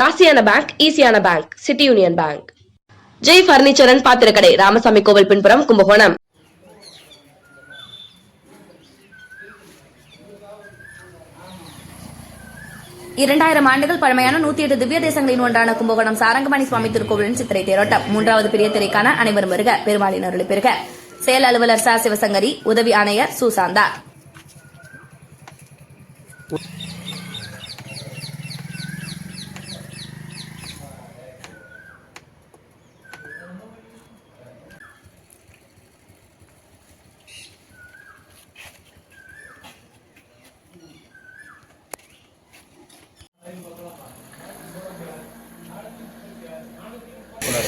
ராசியான பேங்க் ஈஸியான bank city union bank Jai furniture and பாத்திரக்கடை Ramasamy கோவில் பின்புறம் கும்பகோணம். இரண்டாயிரம் ஆண்டுகள் பழமையான நூத்தி எட்டு திவ்ய தேசங்களின் ஒன்றான கும்பகோணம் சாரங்கமணி சுவாமி திருக்கோவிலின் சித்திரை தேரோட்டம். மூன்றாவது பெரிய திரைக்கான அனைவரும் வருக பெருமாளின் அருளை பெறுக. செயல் அலுவலர் சா. சிவசங்கரி உதவி ஆணையர் சுசாந்தா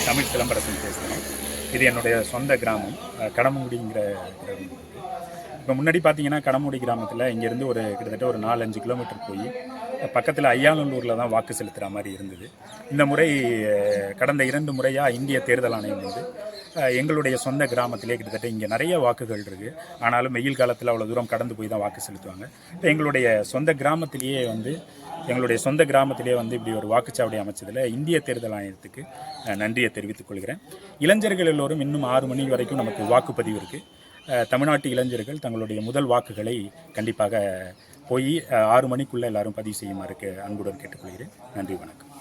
தமிழ் சிலம்பரசன் பேசுகிறேன். இது என்னுடைய சொந்த கிராமம் கடமுடிங்கிற கிராமம். இப்போ முன்னாடி பார்த்தீங்கன்னா கடமுடி கிராமத்தில் இங்கேருந்து ஒரு கிட்டத்தட்ட ஒரு நாலஞ்சு கிலோமீட்டர் போய் பக்கத்தில் ஐயாநல்லூரில் தான் வாக்கு செலுத்துகிற மாதிரி இருந்தது. இந்த முறை கடந்த இரண்டு முறையாக இந்திய தேர்தல் ஆணையம் வந்து எங்களுடைய சொந்த கிராமத்திலே கிட்டத்தட்ட இங்கே நிறைய வாக்குகள் இருக்குது ஆனாலும் வெயில் காலத்தில் அவ்வளோ தூரம் கடந்து போய் தான் வாக்கு செலுத்துவாங்க. இப்போ எங்களுடைய சொந்த கிராமத்திலேயே வந்து எங்களுடைய சொந்த கிராமத்திலே வந்து இப்படி ஒரு வாக்குச்சாவடி அமைச்சதில் இந்திய தேர்தல் ஆணையத்துக்கு நன்றியை தெரிவித்துக் கொள்கிறேன். இளைஞர்கள் எல்லோரும் இன்னும் ஆறு மணி வரைக்கும் நமக்கு வாக்குப்பதிவு இருக்குது தமிழ்நாட்டு இளைஞர்கள் தங்களுடைய முதல் வாக்குகளை கண்டிப்பாக போய் ஆறு மணிக்குள்ளே எல்லாரும் பதிவு செய்யுமாறு கே- அன்புடன் கேட்டுக்கொள்கிறேன். நன்றி வணக்கம்.